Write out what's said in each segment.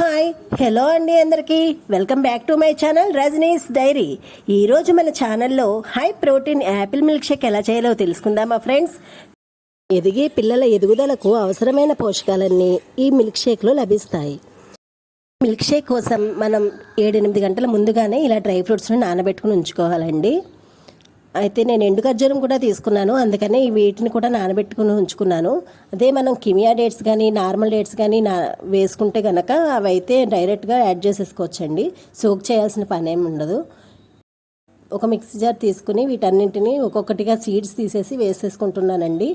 Hi hello అండి అందరికీ. Welcome back to my channel Rajani's diary. ఈరోజు మన ఛానల్లో high protein apple milk shake ఎలా చేయాలో తెలుసుకుందామా ఫ్రెండ్స్. ఎదిగే పిల్లల ఎదుగుదలకు అవసరమైన పోషకాలన్నీ ఈ మిల్క్ షేక్లో లభిస్తాయి. మిల్క్ షేక్ కోసం మనం ఏడెనిమిది గంటల ముందుగానే ఇలా డ్రై ఫ్రూట్స్ని నానబెట్టుకుని ఉంచుకోవాలండి. అయితే నేను ఎండు ఖర్జూరం కూడా తీసుకున్నాను. అందుకనే ఈ వీటిని కూడా నానబెట్టుకుని ఉంచుకున్నాను. అదే మనం కిమియా డేట్స్ కానీ నార్మల్ డేట్స్ కానీ నా వేసుకుంటే కనుక అవి అయితే డైరెక్ట్గా యాడ్ చేసేసుకోవచ్చండి. సోక్ చేయాల్సిన పని ఏమి ఉండదు. ఒక మిక్సీ జార్ తీసుకుని వీటన్నింటినీ ఒక్కొక్కటిగా సీడ్స్ తీసేసి వేసేసుకుంటున్నానండి.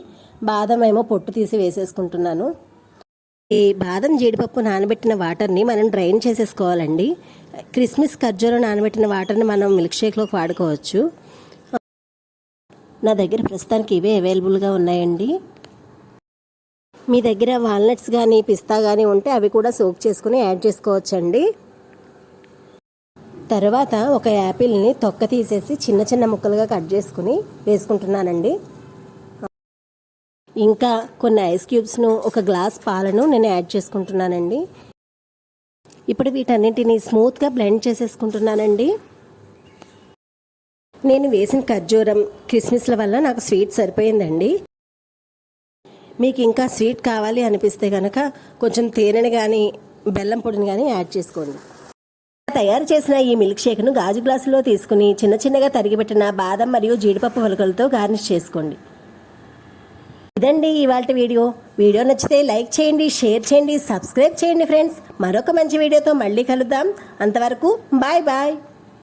బాదం ఏమో పొట్టు తీసి వేసేసుకుంటున్నాను. ఈ బాదం జీడిపప్పు నానబెట్టిన వాటర్ని మనం డ్రైన్ చేసేసుకోవాలండి. క్రిస్మస్ ఖర్జూరం నానబెట్టిన వాటర్ని మనం మిల్క్ షేక్లోకి వాడుకోవచ్చు. నా దగ్గర ప్రస్తుతానికి ఇవే అవైలబుల్గా ఉన్నాయండి. మీ దగ్గర వాల్నట్స్ కానీ పిస్తా కానీ ఉంటే అవి కూడా సోక్ చేసుకుని యాడ్ చేసుకోవచ్చండి. తర్వాత ఒక యాపిల్ని తొక్క తీసేసి చిన్న చిన్న ముక్కలుగా కట్ చేసుకుని వేసుకుంటున్నానండి. ఇంకా కొన్ని ఐస్ క్యూబ్స్ను ఒక గ్లాస్ పాలను నేను యాడ్ చేసుకుంటున్నానండి. ఇప్పుడు వీటన్నింటినీ స్మూత్గా బ్లెండ్ చేసేసుకుంటున్నానండి. నేను వేసిన ఖర్జూరం కిస్మిస్ల వల్ల నాకు స్వీట్ సరిపోయిందండి. మీకు ఇంకా స్వీట్ కావాలి అనిపిస్తే కనుక కొంచెం తేనెని కానీ బెల్లం పొడిని కానీ యాడ్ చేసుకోండి. తయారు చేసిన ఈ మిల్క్ షేక్ను గాజు గ్లాసులో తీసుకుని చిన్న చిన్నగా తరిగిపెట్టిన బాదం మరియు జీడిపప్పు వలకలతో గార్నిష్ చేసుకోండి. ఇదండి ఇవాళ వీడియో. వీడియో నచ్చితే లైక్ చేయండి షేర్ చేయండి సబ్స్క్రైబ్ చేయండి ఫ్రెండ్స్. మరొక మంచి వీడియోతో మళ్ళీ కలుద్దాం. అంతవరకు బాయ్ బాయ్.